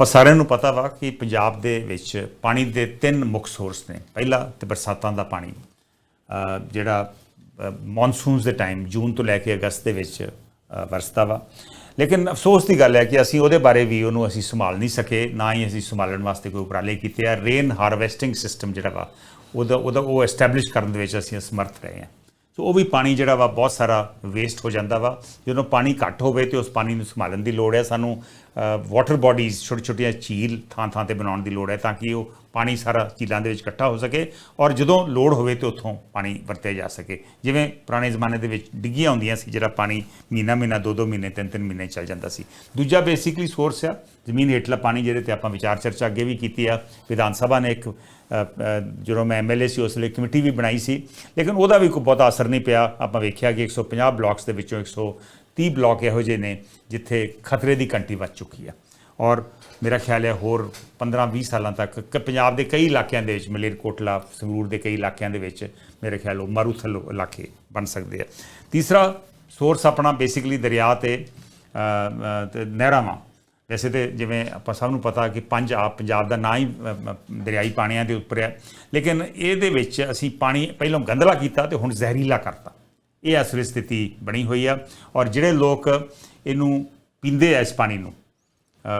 ਆਪਾਂ ਸਾਰਿਆਂ ਨੂੰ ਪਤਾ ਵਾ ਕਿ ਪੰਜਾਬ ਦੇ ਵਿੱਚ ਪਾਣੀ ਦੇ ਤਿੰਨ ਮੁੱਖ ਸੋਰਸ ਨੇ। ਪਹਿਲਾ ਤੇ ਬਰਸਾਤਾਂ ਦਾ ਪਾਣੀ। ਜਿਹੜਾ ਮੌਨਸੂਨਸ ਦੇ ਟਾਈਮ ਜੂਨ ਤੋਂ ਲੈ ਕੇ ਅਗਸਤ ਦੇ ਵਿੱਚ ਵਰਸਦਾ ਵਾ। ਲੇਕਿਨ ਅਫਸੋਸ ਦੀ ਗੱਲ ਹੈ ਕਿ ਅਸੀਂ ਉਹਦੇ ਬਾਰੇ ਵੀ ਉਹਨੂੰ ਅਸੀਂ ਸੰਭਾਲ ਨਹੀਂ ਸਕੇ, ਨਾ ਹੀ ਅਸੀਂ ਸੰਭਾਲਣ ਵਾਸਤੇ ਕੋਈ ਉਪਰਾਲੇ ਕੀਤੇ ਆ। ਰੇਨ ਹਾਰਵੈਸਟਿੰਗ ਸਿਸਟਮ ਜਿਹੜਾ ਵਾ, ਉਹਦਾ ਉਹਦਾ ਉਹ ਐਸਟੈਬਲਿਸ਼ ਕਰਨ ਦੇ ਵਿੱਚ ਅਸੀਂ ਅਸਮਰਥ ਰਹੇ ਹਾਂ। ਸੋ ਉਹ ਵੀ ਪਾਣੀ ਜਿਹੜਾ ਵਾ ਬਹੁਤ ਸਾਰਾ ਵੇਸਟ ਹੋ ਜਾਂਦਾ ਵਾ। ਜਦੋਂ ਪਾਣੀ ਘੱਟ ਹੋਵੇ ਤੇ ਉਸ ਪਾਣੀ ਨੂੰ ਸੰਭਾਲਣ ਦੀ ਲੋੜ ਹੈ। ਸਾਨੂੰ ਵਾਟਰ ਬਾਡੀਜ਼ ਛੋਟੀ ਛੋਟੀਆਂ ਝੀਲ ਥਾਂ ਥਾਂ ਤੇ ਬਣਾਉਣ ਦੀ ਲੋੜ ਹੈ ਤਾਂ ਕਿ ਉਹ ਪਾਣੀ ਸਾਰਾ ਝੀਲਾਂ ਦੇ ਵਿੱਚ ਇਕੱਠਾ ਹੋ ਸਕੇ ਔਰ ਜਦੋਂ ਲੋੜ ਹੋਵੇ ਤੇ ਉੱਥੋਂ ਪਾਣੀ ਵਰਤਿਆ ਜਾ ਸਕੇ। ਜਿਵੇਂ ਪੁਰਾਣੇ ਜ਼ਮਾਨੇ ਦੇ ਵਿੱਚ ਡਿੱਗੀਆਂ ਹੁੰਦੀਆਂ ਸੀ ਜਿਹੜਾ ਪਾਣੀ ਮਹੀਨਾ ਮਹੀਨਾ ਦੋ ਦੋ ਮਹੀਨੇ ਤਿੰਨ ਤਿੰਨ ਮਹੀਨੇ ਚੱਲ ਜਾਂਦਾ ਸੀ। ਦੂਜਾ ਬੇਸਿਕਲੀ ਸੋਰਸ ਆ ਜ਼ਮੀਨ ਹੇਠਲਾ ਪਾਣੀ ਜਿਹਦੇ ਤੇ ਆਪਾਂ ਵਿਚਾਰ ਚਰਚਾ ਅੱਗੇ ਵੀ ਕੀਤੀ ਆ। ਵਿਧਾਨ ਸਭਾ ਨੇ ਇੱਕ ਅ, ਅ, ਜਦੋਂ ਮੈਂ ਐਮਐਲਏ ਸੀ ਉਸ ਲਈ ਕਮੇਟੀ ਵੀ ਬਣਾਈ ਸੀ। ਲੇਕਿਨ ਉਹਦਾ ਵੀ ਕੋਈ ਬਹੁਤਾ ਅਸਰ ਨਹੀਂ ਪਿਆ। ਆਪਾਂ ਵੇਖਿਆ ਕਿ 150 ਬਲਾਕਸ ਦੇ ਵਿੱਚੋਂ 130 ਬਲਾਕ ਇਹੋ ਜਿਹੇ ਨੇ ਜਿੱਥੇ ਖਤਰੇ ਦੀ ਘੰਟੀ ਵੱਜ ਚੁੱਕੀ ਆ। ਔਰ ਮੇਰਾ ਖਿਆਲ ਹੈ ਹੋਰ 15-20 ਸਾਲਾਂ ਤੱਕ ਕ- ਪੰਜਾਬ ਦੇ ਕਈ ਇਲਾਕਿਆਂ ਦੇ ਵਿੱਚ ਮਲੇਰਕੋਟਲਾ ਸੰਗਰੂਰ ਦੇ ਕਈ ਇਲਾਕਿਆਂ ਦੇ ਵਿੱਚ ਮੇਰੇ ਖਿਆਲ ਉਹ ਮਾਰੂਥਲ ਇਲਾਕੇ ਬਣ ਸਕਦੇ ਆ। ਤੀਸਰਾ ਸੋਰਸ ਆਪਣਾ ਬੇਸਿਕਲੀ ਦਰਿਆ ਤੇ ਅ, ਅ, ਨਹਿਰਾਂ ਵਾਂ ਵੈਸੇ ਤੇ ਜਿਵੇਂ ਆਪਾਂ ਸਭ ਨੂੰ ਪਤਾ ਕਿ ਪੰਜ ਆਪ ਪੰਜਾਬ ਦਾ ਨਾਂ ਹੀ ਦਰਿਆਈ ਪਾਣੀਆਂ ਦੇ ਉੱਪਰ ਹੈ ਲੇਕਿਨ ਇਹਦੇ ਵਿੱਚ ਅਸੀਂ ਪਾਣੀ ਪਹਿਲਾਂ ਗੰਦਲਾ ਕੀਤਾ ਤੇ ਹੁਣ ਜ਼ਹਿਰੀਲਾ ਕਰਤਾ। ਇਹ ਅਸਲੀ ਸਥਿਤੀ ਬਣੀ ਹੋਈ ਆ ਔਰ ਜਿਹੜੇ ਲੋਕ ਇਹਨੂੰ ਪੀਂਦੇ ਆ ਇਸ ਪਾਣੀ ਨੂੰ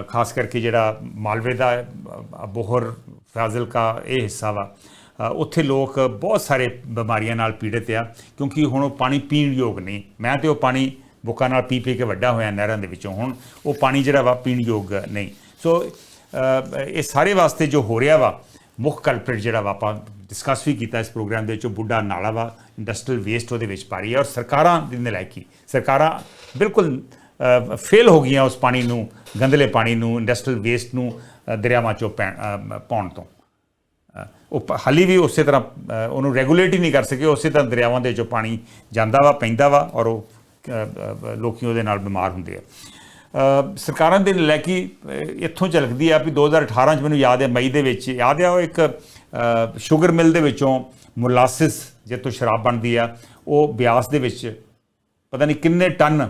ਖਾਸ ਕਰਕੇ ਜਿਹੜਾ ਮਾਲਵੇ ਦਾ ਅ, ਬੋਹਰ ਫਾਜ਼ਿਲਕਾ ਇਹ ਹਿੱਸਾ ਵਾ ਉੱਥੇ ਲੋਕ ਬਹੁਤ ਸਾਰੇ ਬਿਮਾਰੀਆਂ ਨਾਲ ਪੀੜਤ ਆ ਕਿਉਂਕਿ ਹੁਣ ਉਹ ਪਾਣੀ ਪੀਣ ਯੋਗ ਨਹੀਂ। ਮੈਂ ਤੇ ਉਹ ਪਾਣੀ ਬੁੱਕਾਂ ਨਾਲ ਪੀ ਪੀ ਕੇ ਵੱਡਾ ਹੋਇਆ ਨਹਿਰਾਂ ਦੇ ਵਿੱਚੋਂ। ਹੁਣ ਉਹ ਪਾਣੀ ਜਿਹੜਾ ਵਾ ਪੀਣ ਯੋਗ ਨਹੀਂ। ਸੋ ਇਹ ਸਾਰੇ ਵਾਸਤੇ ਜੋ ਹੋ ਰਿਹਾ ਵਾ ਮੁੱਖ ਕਲਪ੍ਰਿਟ ਜਿਹੜਾ ਵਾ ਆਪਾਂ ਡਿਸਕਸ ਵੀ ਕੀਤਾ ਇਸ ਪ੍ਰੋਗਰਾਮ ਦੇ ਵਿੱਚ ਉਹ ਬੁੱਢਾ ਨਾਲਾ ਵਾ ਇੰਡਸਟਰੀਅਲ ਵੇਸਟ ਉਹਦੇ ਵਿੱਚ ਪਾ ਰਹੀ ਹੈ ਔਰ ਸਰਕਾਰਾਂ ਦੀ ਨਲਾਇਕੀ। ਸਰਕਾਰਾਂ ਬਿਲਕੁਲ ਫੇਲ ਹੋ ਗਈਆਂ ਉਸ ਪਾਣੀ ਨੂੰ ਗੰਦਲੇ ਪਾਣੀ ਨੂੰ ਇੰਡਸਟਰੀਅਲ ਵੇਸਟ ਨੂੰ ਦਰਿਆਵਾਂ ਚੋਂ ਪੈਣ- ਪਾਉਣ ਤੋਂ। ਉਹ ਪ- ਹਾਲੀ ਵੀ ਉਸੇ ਤਰ੍ਹਾਂ ਉਹਨੂੰ ਰੈਗੂਲੇਟ ਹੀ ਨਹੀਂ ਕਰ ਸਕੇ ਉਸੇ ਤਰ੍ਹਾਂ ਦਰਿਆਵਾਂ ਦੇ ਵਿੱਚੋਂ ਪਾਣੀ ਜਾਂਦਾ ਵਾ ਪੈਂਦਾ ਵਾ ਔਰ ਉਹ ਅ, ਲੋਕੀ ਉਹਦੇ ਨਾਲ ਬਿਮਾਰ ਹੁੰਦੇ ਆ। ਸਰਕਾਰਾਂ ਦੇ ਲੈ ਕੇ ਇੱਥੋਂ ਝਲਕਦੀ ਆ ਵੀ 2018 ਚ ਮੈਨੂੰ ਯਾਦ ਹੈ ਮਈ ਦੇ ਵਿੱਚ ਯਾਦ ਆ ਉਹ ਇੱਕ ਸ਼ੂਗਰ ਮਿਲ ਦੇ ਵਿੱਚੋਂ ਮੁਲਾਸਿਸ ਜਿੱਥੋਂ ਸ਼ਰਾਬ ਬਣਦੀ ਆ ਉਹ ਬਿਆਸ ਦੇ ਵਿੱਚ ਪਤਾ ਨਹੀਂ ਕਿੰਨੇ ਟਨ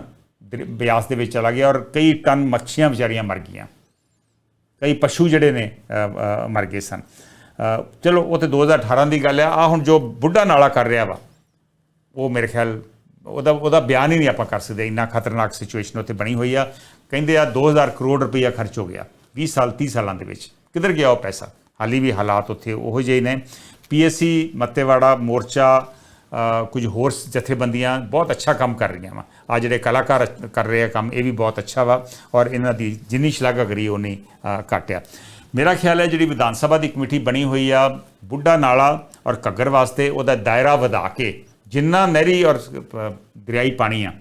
ਬਿਆਸ ਦੇ ਵਿੱਚ ਚਲਾ ਗਿਆ ਔਰ ਕਈ ਟਨ ਮੱਛੀਆਂ ਵਿਚਾਰੀਆਂ ਮਰ ਗਈਆਂ। ਕਈ ਪਸ਼ੂ ਜਿਹੜੇ ਨੇ ਮਰ ਗਏ ਸਨ। ਚਲੋ ਉਹ ਤੇ 2018 ਦੀ ਗੱਲ ਆ ਆ ਹੁਣ ਜੋ ਬੁੱਢਾ ਨਾਲਾ ਕਰ ਰਿਹਾ ਵਾ, ਉਹ ਮੇਰੇ ਖਿਆਲ ਉਹਦਾ ਉਹਦਾ ਬਿਆਨ ਹੀ ਨਹੀਂ ਆਪਾਂ ਕਰ ਸਕਦੇ। ਇੰਨਾ ਖਤਰਨਾਕ ਸਿਚੁਏਸ਼ਨ ਉੱਥੇ ਬਣੀ ਹੋਈ ਆ। ਕਹਿੰਦੇ ਆ 2000 ਕਰੋੜ ਰੁਪਈਆ ਖਰਚ ਹੋ ਗਿਆ 20 ਸਾਲ 30 ਸਾਲਾਂ ਦੇ ਵਿੱਚ। ਕਿੱਧਰ ਗਿਆ ਉਹ ਪੈਸਾ? ਹਾਲੀ ਵੀ ਹਾਲਾਤ ਉੱਥੇ ਉਹੋ ਜਿਹੇ ਹੀ ਨੇ। ਪੀਐਸਸੀ ਮੱਤੇਵਾੜਾ, ਮੋਰਚਾ ਕੁਝ ਹੋਰ ਜਥੇਬੰਦੀਆਂ ਬਹੁਤ ਅੱਛਾ ਕੰਮ ਕਰ ਰਹੀਆਂ ਵਾ। ਆ ਜਿਹੜੇ ਕਲਾਕਾਰ ਕਰ ਰਹੇ ਆ ਕੰਮ, ਇਹ ਵੀ ਬਹੁਤ ਅੱਛਾ ਵਾ ਔਰ ਇਹਨਾਂ ਦੀ ਜਿੰਨੀ ਸ਼ਲਾਘਾ ਕਰੀ ਉਹਨੇ ਘੱਟ ਆ ਮੇਰਾ ਖਿਆਲ ਹੈ ਜਿਹੜੀ ਵਿਧਾਨ ਸਭਾ ਦੀ ਕਮੇਟੀ ਬਣੀ ਹੋਈ ਆ, ਬੁੱਢਾ ਨਾਲਾ ਔਰ ਘੱਗਰ ਵਾਸਤੇ ਉਹਦਾ ਦਾਇਰਾ ਵਧਾ ਕੇ ਜਿੰਨਾ ਨਹਿਰੀ ਔਰ ਦਰਿਆਈ ਪਾਣੀ ਆ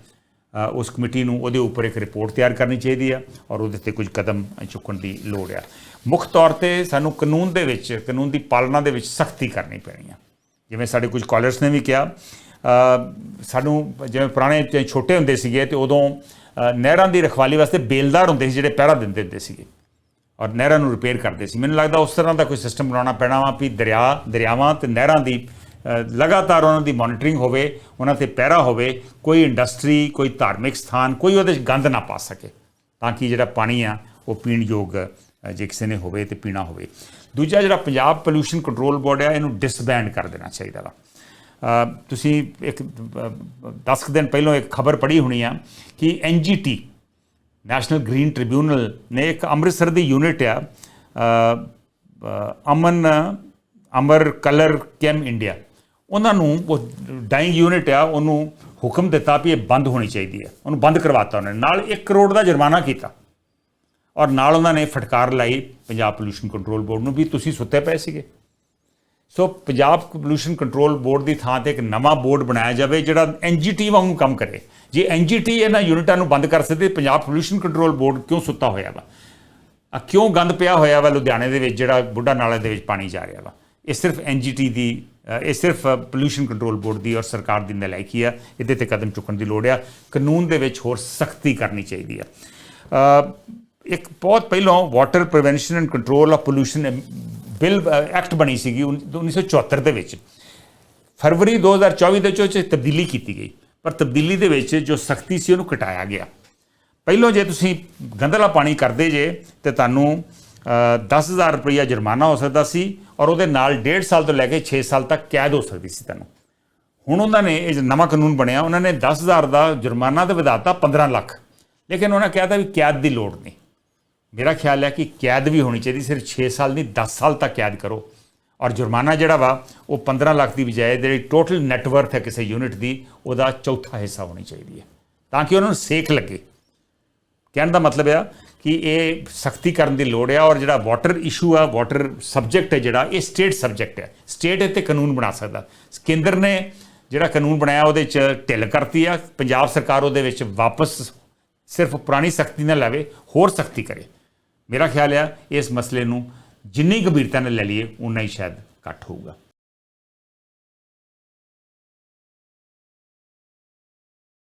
ਉਸ ਕਮੇਟੀ ਨੂੰ ਉਹਦੇ ਉੱਪਰ ਇੱਕ ਰਿਪੋਰਟ ਤਿਆਰ ਕਰਨੀ ਚਾਹੀਦੀ ਆ ਔਰ ਉਹਦੇ ਤੇ ਕੁਝ ਕਦਮ ਚੁੱਕਣ ਦੀ ਲੋੜ ਆ। ਮੁੱਖ ਤੌਰ ਤੇ ਸਾਨੂੰ ਕਾਨੂੰਨ ਦੇ ਵਿੱਚ, ਕਾਨੂੰਨ ਦੀ ਪਾਲਣਾ ਦੇ ਵਿੱਚ ਸਖਤੀ ਕਰਨੀ ਪੈਣੀ ਆ। ਜਿਵੇਂ ਸਾਡੇ ਕੁਝ ਕਾਲਰਸ ਨੇ ਵੀ ਕਿਹਾ ਸਾਨੂੰ ਜਿਵੇਂ ਪੁਰਾਣੇ ਛੋਟੇ ਹੁੰਦੇ ਸੀਗੇ ਤੇ ਉਦੋਂ ਨਹਿਰਾਂ ਦੀ ਰਖਵਾਲੀ ਵਾਸਤੇ ਬੇਲਦਾਰ ਹੁੰਦੇ ਸੀ ਜਿਹੜੇ ਪਹਿਰਾ ਦਿੰਦੇ ਹੁੰਦੇ ਸੀਗੇ ਔਰ ਨਹਿਰਾਂ ਨੂੰ ਰਿਪੇਅਰ ਕਰਦੇ ਸੀ। ਮੈਨੂੰ ਲੱਗਦਾ ਉਸ ਤਰ੍ਹਾਂ ਦਾ ਕੋਈ ਸਿਸਟਮ ਬਣਾਉਣਾ ਪੈਣਾ ਵਾ ਵੀ ਦਰਿਆ, ਦਰਿਆਵਾਂ ਤੇ ਨਹਿਰਾਂ ਦੀ ਲਗਾਤਾਰ ਉਹਨਾਂ ਦੀ ਮੋਨੀਟਰਿੰਗ ਹੋਵੇ, ਉਹਨਾਂ ਤੇ ਪਹਿਰਾ ਹੋਵੇ, ਕੋਈ ਇੰਡਸਟਰੀ ਕੋਈ ਧਾਰਮਿਕ ਸਥਾਨ, ਕੋਈ ਉਹਦੇ 'ਚ ਗੰਦ ਨਾ ਪਾ ਸਕੇ ਤਾਂ ਕਿ ਜਿਹੜਾ ਪਾਣੀ ਆ ਉਹ ਪੀਣ ਯੋਗ ਜੇ ਕਿਸੇ ਨੇ ਹੋਵੇ ਤੇ ਪੀਣਾ ਹੋਵੇ। ਦੂਜਾ ਜਿਹੜਾ ਪੰਜਾਬ ਪੋਲੂਸ਼ਨ ਕੰਟਰੋਲ ਬੋਰਡ ਆ, ਇਹਨੂੰ ਡਿਸਬੈਂਡ ਕਰ ਦੇਣਾ ਚਾਹੀਦਾ ਵਾ। ਤੁਸੀਂ ਇੱਕ 10 ਦਿਨ ਪਹਿਲਾਂ ਇੱਕ ਖਬਰ ਪੜ੍ਹੀ ਹੋਣੀ ਆ ਕਿ ਐਨਜੀਟੀ ਨੈਸ਼ਨਲ ਗ੍ਰੀਨ ਟ੍ਰਿਬਿਊਨਲ ਨੇ ਇੱਕ ਅੰਮ੍ਰਿਤਸਰ ਦੀ ਯੂਨਿਟ ਆ ਅਮਨ, ਅਮਰ ਕਲਰ ਕੈਮ ਇੰਡੀਆ। ਉਹਨਾਂ ਨੂੰ ਉਹ ਡਾਈਂਗ ਯੂਨਿਟ ਆ, ਉਹਨੂੰ ਹੁਕਮ ਦਿੱਤਾ ਵੀ ਇਹ ਬੰਦ ਹੋਣੀ ਚਾਹੀਦੀ ਹੈ ਉਹਨੂੰ ਬੰਦ ਕਰਵਾਤਾ ਉਹਨਾਂ। ਨੇ ਨਾਲ 1 ਕਰੋੜ ਦਾ ਜੁਰਮਾਨਾ ਕੀਤਾ। ਔਰ ਨਾਲ ਉਹਨਾਂ ਨੇ ਫਟਕਾਰ ਲਾਈ ਪੰਜਾਬ ਪੋਲੂਸ਼ਨ ਕੰਟਰੋਲ ਬੋਰਡ ਨੂੰ ਵੀ ਤੁਸੀਂ ਸੁੱਤੇ ਪਏ ਸੀਗੇ। So Punjab pollution control board ਦੀ ਥਾਂ ਤੇ ਇੱਕ ਨਵਾਂ ਬੋਰਡ ਬਣਾਇਆ ਜਾਵੇ ਜਿਹੜਾ ਐਨਜੀਟੀ ਵਾਂਗੂ ਕੰਮ ਕਰੇ। ਜੇ ਐਨਜੀਟੀ ਇਹਨਾਂ ਯੂਨਿਟਾਂ ਨੂੰ ਬੰਦ ਕਰ ਸਕਦੇ, ਪੰਜਾਬ ਪੋਲੂਸ਼ਨ ਕੰਟਰੋਲ ਬੋਰਡ ਕਿਉਂ ਸੁੱਤਾ ਹੋਇਆ ਵਾ? ਆ ਕਿਉਂ ਗੰਦ ਪਿਆ ਹੋਇਆ ਵਾ ਲੁਧਿਆਣੇ ਦੇ ਵਿੱਚ, ਜਿਹੜਾ ਬੁੱਢਾ ਨਾਲੇ ਦੇ ਵਿੱਚ ਪਾਣੀ ਜਾ ਰਿਹਾ ਵਾ? ਇਹ ਸਿਰਫ ਐਨਜੀਟੀ ਦੀ ਇਹ ਸਿਰਫ ਪੋਲੂਸ਼ਨ ਕੰਟਰੋਲ ਬੋਰਡ ਦੀ ਔਰ ਸਰਕਾਰ ਦੀ ਨਲਾਇਕੀ ਆ। ਇਹਦੇ ਤੇ ਕਦਮ ਚੁੱਕਣ ਦੀ ਲੋੜ ਆ। ਕਾਨੂੰਨ ਦੇ ਵਿੱਚ ਹੋਰ ਸਖਤੀ ਕਰਨੀ ਚਾਹੀਦੀ ਆ। ਇੱਕ ਬਹੁਤ ਪਹਿਲਾਂ water prevention and control of pollution bill act ਬਣੀ ਸੀਗੀ ਉਨ- 1974 ਦੇ ਵਿੱਚ। ਫਰਵਰੀ 2024 ਦੇ ਵਿੱਚ ਉਹ 'ਚ ਤਬਦੀਲੀ ਕੀਤੀ ਗਈ। ਪਰ ਤਬਦੀਲੀ ਦੇ ਵਿੱਚ ਜੋ ਸਖਤੀ ਸੀ ਉਹਨੂੰ ਘਟਾਇਆ ਗਿਆ। ਪਹਿਲੋਂ ਜੇ ਤੁਸੀਂ ਗੰਦਲਾ ਪਾਣੀ ਕਰਦੇ ਜੇ ਤੇ ਤੁਹਾਨੂੰ ਅ, 10000 ਰੁਪਇਆ ਜੁਰਮਾਨਾ ਹੋ ਸਕਦਾ ਸੀ ਔਰ ਉਹਦੇ ਨਾਲ 1.5 ਸਾਲ ਤੋਂ ਲੈ ਕੇ 6 ਸਾਲ ਤੱਕ ਕੈਦ ਹੋ ਸਕਦੀ ਸੀ ਤੁਹਾਨੂੰ। ਹੁਣ ਉਹਨਾਂ ਨੇ ਇਹ ਨਵਾਂ ਕਾਨੂੰਨ ਬਣਿਆ। ਉਹਨਾਂ ਨੇ 10000 ਦਾ ਜੁਰਮਾਨਾ ਤੇ ਵਧਾਤਾ 15 ਲੱਖ। ਲੇਕਿਨ ਉਹਨਾਂ ਕਹਿਤਾ ਵੀ ਕੈਦ ਦੀ ਲੋੜ ਨਹੀਂ। ਮੇਰਾ ਖਿਆਲ ਹੈ ਕਿ ਕੈਦ ਵੀ ਹੋਣੀ ਚਾਹੀਦੀ, ਸਿਰਫ 6 ਸਾਲ ਨਹੀਂ 10 ਸਾਲ ਤੱਕ ਕੈਦ ਕਰੋ। ਔਰ ਜੁਰਮਾਨਾ ਜਿਹੜਾ ਵਾ, ਉਹ 15 ਲੱਖ ਦੀ ਬਜਾਏ ਜਿਹੜੀ ਟੋਟਲ ਨੈਟਵਰਥ ਹੈ ਕਿਸੇ ਯੂਨਿਟ ਦੀ, ਉਹਦਾ ਚੌਥਾ ਹਿੱਸਾ ਹੋਣੀ ਚਾਹੀਦੀ ਹੈ। ਤਾਂ ਕਿ ਉਹਨਾਂ ਨੂੰ ਸੇਕ ਲੱਗੇ। ਕਹਿਣ ਦਾ ਮਤਲਬ ਆ ਕਿ ਇਹ ਸਖਤੀ ਕਰਨ ਦੀ ਲੋੜ ਆ ਔਰ ਜਿਹੜਾ ਵਾਟਰ ਇਸ਼ੂ ਆ ਵਾਟਰ ਸਬਜੈਕਟ ਹੈ ਜਿਹੜਾ, ਇਹ ਸਟੇਟ ਸਬਜੈਕਟ ਹੈ। ਸਟੇਟ ਇੱਥੇ ਕਾਨੂੰਨ ਬਣਾ ਸਕਦਾ। ਕੇਂਦਰ ਨੇ ਜਿਹੜਾ ਕਾਨੂੰਨ ਬਣਾਇਆ, ਉਹਦੇ ਚ ਢਿੱਲ ਕਰਤੀ ਆ। ਪੰਜਾਬ ਸਰਕਾਰ ਉਹਦੇ ਵਿੱਚ ਵਾਪਸ ਸਿਰਫ ਪੁਰਾਣੀ ਸਖਤੀ ਨਾ ਲਾਵੇ ਹੋਰ ਸਖਤੀ ਕਰੇ। ਮੇਰਾ ਖਿਆਲ ਆ ਇਸ ਮਸਲੇ ਨੂੰ ਜਿੰਨੀ ਗੰਭੀਰਤਾ ਨਾਲ ਲੈ ਲਈਏ, ਉਨਾ ਹੀ ਸ਼ਾਇਦ ਘੱਟ ਹੋਊਗਾ।